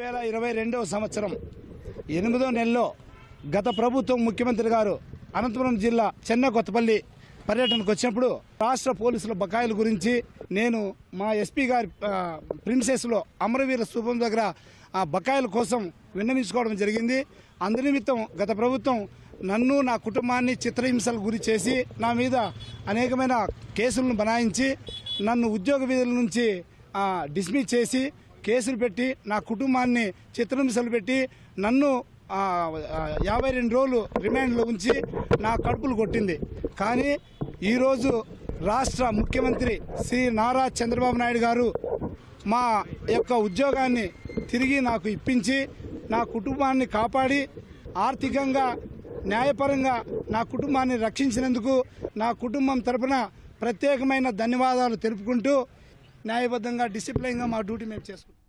వేల ఇరవై రెండవ సంవత్సరం. ఎనిమిదో నెలలో గత ప్రభుత్వం ముఖ్యమంత్రి గారు అనంతపురం జిల్లా చెన్న కొత్తపల్లి పర్యటనకు వచ్చినప్పుడు రాష్ట్ర పోలీసుల బకాయిల గురించి నేను మా ఎస్పీ గారి ప్రిన్సెస్లో అమరవీర స్థూపం దగ్గర ఆ బకాయిల కోసం విన్నవించుకోవడం జరిగింది. అందునిమిత్తం గత ప్రభుత్వం నన్ను నా కుటుంబాన్ని చిత్రహింసలకు గురి చేసి నా మీద అనేకమైన కేసులను బనాయించి నన్ను ఉద్యోగ విధుల నుంచి డిస్మిస్ చేసి కేసులు పెట్టి నా కుటుంబాన్ని చిత్రహింసలు పెట్టి నన్ను యాభై రెండు రోజులు రిమాండ్లో ఉంచి నా కడుపులు కొట్టింది. కానీ ఈరోజు రాష్ట్ర ముఖ్యమంత్రి శ్రీ నారా చంద్రబాబు నాయుడు గారు మా యొక్క ఉద్యోగాన్ని తిరిగి నాకు ఇప్పించి నా కుటుంబాన్ని కాపాడి ఆర్థికంగా న్యాయపరంగా నా కుటుంబాన్ని రక్షించినందుకు నా కుటుంబం తరపున ప్రత్యేకమైన ధన్యవాదాలు తెలుపుకుంటూ న్యాయబద్ధంగా డిసిప్లైన్గా మా డ్యూటీ మేము చేసుకుంటాం.